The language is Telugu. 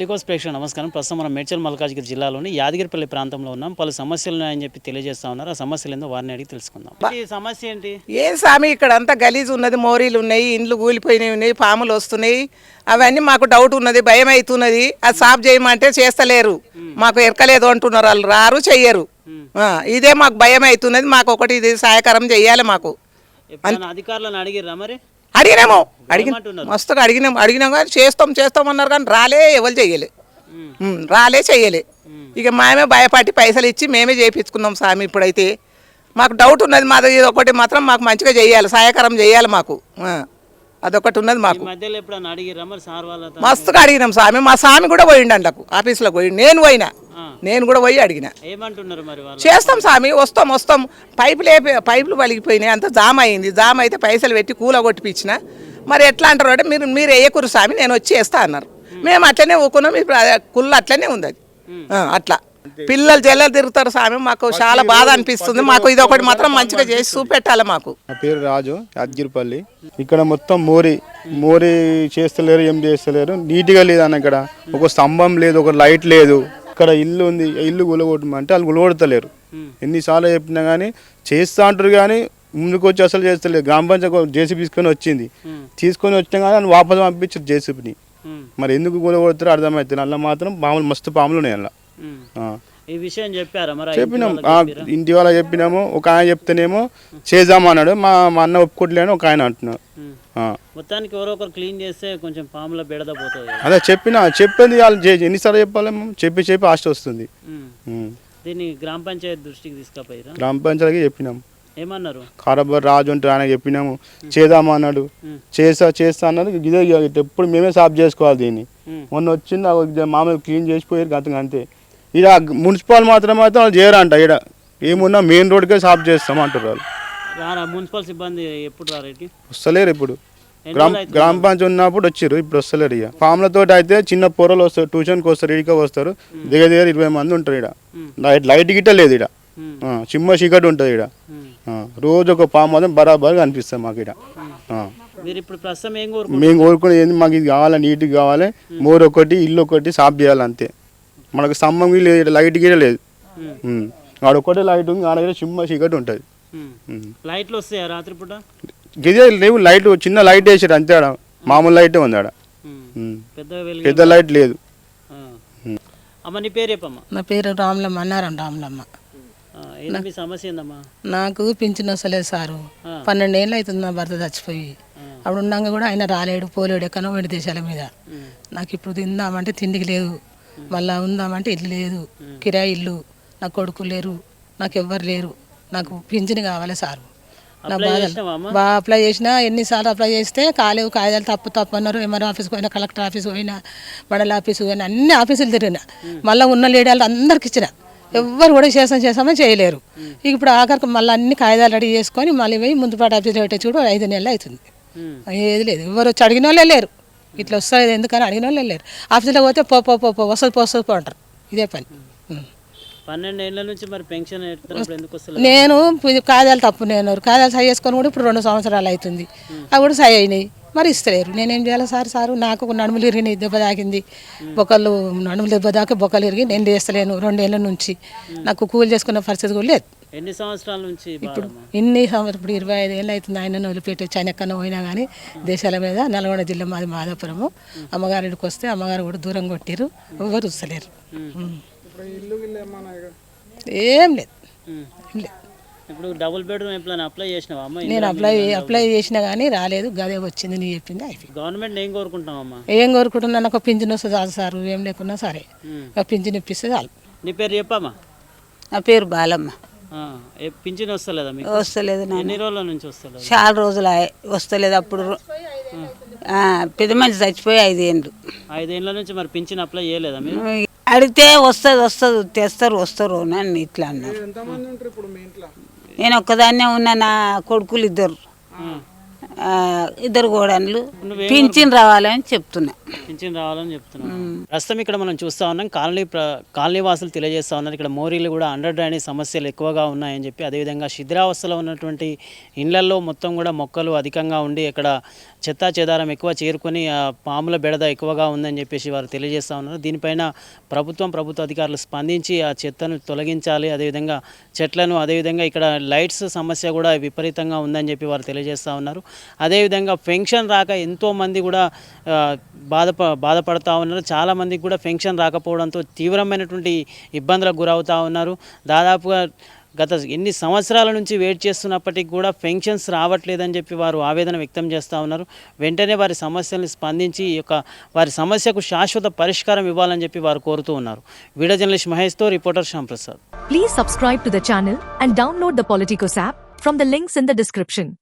పొలిటికోస్ ప్రేక్షకులు నమస్కారం. ప్రస్తుతం మనం మేడ్చల్ మల్కాజ్గిరి జిల్లాలోని యాదగిరిపల్లి ప్రాంతంలో ఉన్నాం. పలు సమస్యలు ఉన్నాయని చెప్పి తెలియజేస్తా ఉన్నారు. ఆ సమస్యలు ఏందో వారిని అడిగి తెలుసుకుందాం. ఈ సమస్య ఏంటి? ఏం స్వామి ఇక్కడ అంతా గలీజ్ ఉన్నది మోరీలు ఉన్నాయి ఇండ్లు కూలిపోయినవి ఉన్నాయి పాములు వస్తున్నాయి. అవన్నీ మాకు డౌట్ ఉన్నది భయం అవుతున్నది. అది సాఫ్ చేయమంటే చేస్తలేరు. మాకు ఎరకలేదు అంటున్నారు వాళ్ళు. రారు చెయ్యరు. ఆ, ఇదే మాకు భయం అవుతున్నది. మాకు ఒకటి ఇది సహాయకరం చెయ్యాలి మాకు. అధికారులను అడిగిర్రా మరి? అడిగినాము. అడిగిన ఏమంటున్నారు? మస్తుగా అడిగినాం అడిగినాం కానీ చేస్తాం చేస్తాం అన్నారు కానీ రాలే ఎవరు. ఉమ్, రాలే చెయ్యలే. ఇక మేమే భయపడి పైసలు ఇచ్చి మేమే చేయించుకున్నాం స్వామి ఇప్పుడైతే. మాకు డౌట్ ఉన్నది మాది ఇది ఒకటి మాత్రం మాకు మంచిగా చెయ్యాలి సహాయకరం చెయ్యాలి మాకు. అదొకటి ఉన్నది మాకు. మస్తుగా అడిగినాం స్వామి మా స్వామి కూడా పోయిండు అంటకు ఆఫీస్లో పోయి నేను పోయినా. నేను కూడా పోయి అడిగిన. ఏమంటున్నారు మరి వాళ్ళు? చేస్తాం స్వామి వస్తాం వస్తాం. పైపులు లేపి పైపులు పలిగిపోయినాయి అంత జామ్ అయింది. జామ్ అయితే పైసలు పెట్టి కూల కొట్టిపించిన మరి ఎట్లా అంటారు అంటే మీరు మీరు వేయకూరు స్వామి నేను వచ్చి వేస్తా అన్నారు. మేము. అట్లనే ఊకున్నాం ఇప్పుడు అదే కుళ్ళు అట్లనే ఉంది అది. అట్లా. పిల్లలు జల్లలు తిరుగుతారు స్వామి మాకు చాలా బాధ అనిపిస్తుంది. మాకు ఇది ఒకటి మాత్రం మంచిగా చేసి చూపెట్టాలి మాకు. నా పేరు రాజు యాదగిరిపల్లి. ఇక్కడ మొత్తం మోరి మోరి చేస్తలేరు ఏం చేస్తలేరు. నీట్గా లేదు అన్న ఇక్కడ. ఒక స్తంభం లేదు ఒక లైట్ లేదు. ఇక్కడ ఇల్లు ఉంది ఇల్లు గులగొట్టమంటే వాళ్ళు గులగొడతలేరు. ఎన్నిసార్లు చెప్పినా కానీ చేస్తా అంటారు కానీ ముందుకు వచ్చి అసలు చేస్తలేరు. గ్రామ పంచాయతీ జేసీబీ తీసుకొని వచ్చింది. తీసుకొని వచ్చినా కానీ వాళ్ళు వాపసు పంపించారు జేసీబీని. మరి ఎందుకు గులగొడతారో అర్థమవుతుంది అలా మాత్రం పాములు మస్తు పాములు ఉన్నాయి అలా. ఈ విషయం చెప్పారా మరి? చెప్పినాం. ఇంటి వాళ్ళ చెప్పినాము. ఒక ఆయన చెప్తేనేమో చేద్దామన్నాడు. మా మా అన్న ఒప్పుకోవట్లేను ఒక ఆయన అంటున్నాడు. మొత్తానికి ఎవరో ఒకరు క్లీన్ చేస్తే కొంచెం పాముల బెడద పోతుంది. అదే చెప్పిన చెప్పింది వాళ్ళు ఎన్నిసార్లు చెప్పాలి? చెప్పి చెప్పి ఆస్తి వస్తుంది. దీన్ని గ్రామ పంచాయతీ దృష్టికి తీసుకుపోయిరా? గ్రామ పంచాయతీకి చెప్పినాం. ఏమన్నారు? కారబార్ రాజు అంటే ఆయన చెప్పినాము. చేద్దామన్నాడు ఉం. చేస్తా చేస్తా అన్నాడు. ఇదే ఎప్పుడు మేమే సాఫ్ చేసుకోవాలి దీన్ని. మొన్న వచ్చింది మామూలు క్లీన్ చేసిపోయారు గతంగా అంతే. ఇక మున్సిపల్ మాత్రం అయితే వాళ్ళు చేయరంట. ఇక్కడ ఏమున్నా మెయిన్ రోడ్కే సాఫ్ చేస్తాం అంటారు వాళ్ళు. రారా? మున్సిపల్ సిబ్బంది ఎప్పుడు రారా ఇక్కడికి? వస్తలేరు ఇప్పుడు. గ్రామ పంచాయతీ ఉన్నప్పుడు వచ్చారు ఇప్పుడు వస్తలేరు ఇక. పాములతో అయితే చిన్న పొరలు వస్తారు ట్యూషన్కి వస్తారు ఇడికి వస్తారు. దగ్గర దగ్గర ఇరవై మంది ఉంటారు ఇక్కడ లైట్ లైట్ గిట్ట లేదు ఇక్కడ. చిమ్మ చీకటి ఉంటుంది ఇక్కడ. రోజు ఒక పాము మాత్రం బరాబర్ కనిపిస్తుంది మాకు ఇక్కడ మేము. కోరుకునేది ఏంది? మాకు ఇది కావాలి నీట్గా కావాలి. మోర్ ఒకటి ఇల్లు ఒకటి సాఫ్ చేయాలి అంతే. మనకు స్తంభం లైట్ గిట్ట లేదు. ఉం. ఉం. ఆడ ఒకటే లైట్ ఉంది ఆడ చిమ్మ చీకటి ఉంటుంది. లైట్లు వస్తాయా రాత్రిపూట గిదే లేవు లైట్ చిన్న లైట్ వేసారు అంతే ఆడ. మామూలు లైటే ఉంది ఆడ. పెద్ద వెలుగు పెద్ద లైట్ లేదు. అమ్మ నీ పేరు చెప్పమ్మా. నా పేరు రాములమ్మ అన్నారం రాములమ్మ. ఆ, ఏంది మీ సమస్య ఏందమ్మా? నాకు పింఛన్ వస్తలేదు సారు. పన్నెండేళ్ళు అవుతుంది నా భర్త చచ్చిపోయి. అప్పుడు ఉన్నాక కూడా ఆయన రాలేడు పోలేడు ఎక్కనో వెండి దేశాల మీద. నాకు ఇప్పుడు తిందామంటే తిండికి లేదు. మళ్ళా ఉందామంటే ఇల్లు లేదు. కిరాయి ఇల్లు నా కొడుకు లేరు నాకు ఎవ్వరు లేరు. నాకు పింఛన్ కావాలి సారు. నా? బాగా అప్లై చేసినా ఎన్నిసార్లు అప్లై చేస్తే కాలేవు కాగితాలు తప్పు తప్పు అన్నారు. ఎంఆర్ఓ ఆఫీస్కి పోయినా కలెక్టర్ ఆఫీస్కి పోయినా మండల ఆఫీస్కి పోయినా అన్ని ఆఫీసులు తిరిగిన. మళ్ళీ ఉన్న లేడాలు అందరికి ఇచ్చిన. ఎవ్వరు కూడా చేసాం చేసామని చేయలేరు. ఇక ఇప్పుడు ఆఖరికి మళ్ళీ అన్ని కాగితాలు రెడీ చేసుకొని మళ్ళీ పోయి ముందుపాటు ఆఫీస్లో పెట్టే చూడు ఐదు నెలలు అవుతుంది. ఉం. ఏది లేదు. ఎవరు వచ్చి అడిగిన వాళ్ళే లేరు. ఇట్లా వస్తుంది ఎందుకని అడిగిన వాళ్ళే లేరు. ఆఫీస్లో పోతే పో పో పో పో వస్తుంది పో వస్తుంది పో అంటారు. ఇదే పని. నుంచి మరి పెన్షన్ ఎందుకు నేను కాగితాలు తప్పు నేను కాగితాలు సై చేసుకొని కూడా ఇప్పుడు రెండు సంవత్సరాలు అవుతుంది. అవి కూడా సై అయినాయి. మరి ఇస్తలేరు. నేనేం చేయాలి సార్? సారు నాకు నడుములు ఇరిగినాయి దెబ్బ తాకింది. బొక్కలు నడుములు దెబ్బ తాకి బొక్కలు ఇరిగి నేను చేస్తలేను రెండేళ్ళ నుంచి. నాకు కూలి చేసుకున్న పరిస్థితి కూడా లేదు. ఎన్ని సంవత్సరాల నుంచి బాధమ్మా? ఇన్ని సంవత్సరం ఇప్పుడు ఇరవై ఐదు ఏళ్ళు అవుతుంది. ఆయన వదిలిపెట్టి ఎక్కడో పోయినా కానీ దేశాల మీద నల్గొండ జిల్లా మాది మాధాపురము అమ్మగారింటికి వస్తే అమ్మగారు కూడా దూరం కొట్టిరు. ఎవరు వస్తలేరు. ఏం లేదు. లేదు ఇప్పుడు డబుల్ బెడ్రూమ్ ఎప్పుడైనా అప్లై చేసినావా అమ్మ? నేను అప్లై అప్లై చేసినా కానీ రాలేదు. గదే వచ్చింది నీ చెప్పింది అయిపోయింది. గవర్నమెంట్ ఏం కోరుకుంటామమ్మా ఏం కోరుకుంటున్నా? నాకు పింఛన్ వస్తుంది చాలు సార్. ఏం లేకున్నా సరే. ఒక పింఛన్ ఇప్పిస్తే చాలు. నీ పేరు చెప్పమ్మా. నా పేరు బాలమ్మ. ఆ, ఏ పింఛన్ వస్తలేదా మీకు? వస్తలేదు ఎన్ని రోజుల నుంచి వస్తలేదు? చాలా రోజులు వస్తలేదు అప్పుడు ఆ, పెద్ద మనిషి చచ్చిపోయి ఐదేళ్ళు ఐదేళ్ళ నుంచి మరి పింఛన్ అప్లై చేయలేదా మీరు? అడిగితే వస్తుంది వస్తుంది తెస్తారు వస్తారు నన్ను ఇట్లా అన్నారు. నేను ఒక్కదాన్నే ఉన్నా నా కొడుకులు ఇద్దరు. ఇద్దరు కోడన్లు పింఛన్ రావాలని చెప్తున్నా. పింఛన్ రావాలని చెప్తున్నాం. ప్రస్తుతం ఇక్కడ మనం చూస్తా ఉన్నాం కాలనీ కాలనీ వాసులు తెలియజేస్తా ఉన్నారు. ఇక్కడ మోరీలు కూడా అండర్ డ్రైనేజ్ సమస్యలు ఎక్కువగా ఉన్నాయని చెప్పి అదేవిధంగా శిథిరావస్థలో ఉన్నటువంటి ఇండ్లల్లో మొత్తం కూడా మొక్కలు అధికంగా ఉండి ఇక్కడ చెత్తా చెదారం ఎక్కువ చేరుకొని ఆ పాముల బెడద ఎక్కువగా ఉందని చెప్పేసి వారు తెలియజేస్తా ఉన్నారు. దీనిపైన ప్రభుత్వం ప్రభుత్వ అధికారులు స్పందించి ఆ చెత్తను తొలగించాలి. అదేవిధంగా చెట్లను అదేవిధంగా ఇక్కడ లైట్స్ సమస్య కూడా విపరీతంగా ఉందని చెప్పి వారు తెలియజేస్తూ ఉన్నారు. అదేవిధంగా పెన్షన్ రాక ఎంతోమంది కూడా బాధప బాధపడతా ఉన్నారు. చాలామందికి కూడా పెన్షన్ రాకపోవడంతో తీవ్రమైనటువంటి ఇబ్బందులకు గురవుతూ ఉన్నారు. దాదాపుగా గత ఎన్ని సంవత్సరాల నుంచి వెయిట్ చేస్తున్నప్పటికీ కూడా పెన్షన్స్ రావట్లేదని చెప్పి వారు ఆవేదన వ్యక్తం చేస్తూ ఉన్నారు. వెంటనే వారి సమస్యల్ని స్పందించి ఈ యొక్క వారి సమస్యకు శాశ్వత పరిష్కారం ఇవ్వాలని చెప్పి వారు కోరుతూ ఉన్నారు. Video journalist మహేష్తో reporter Shyamprasad. Please subscribe to the channel and download the Politicos app from the links in the description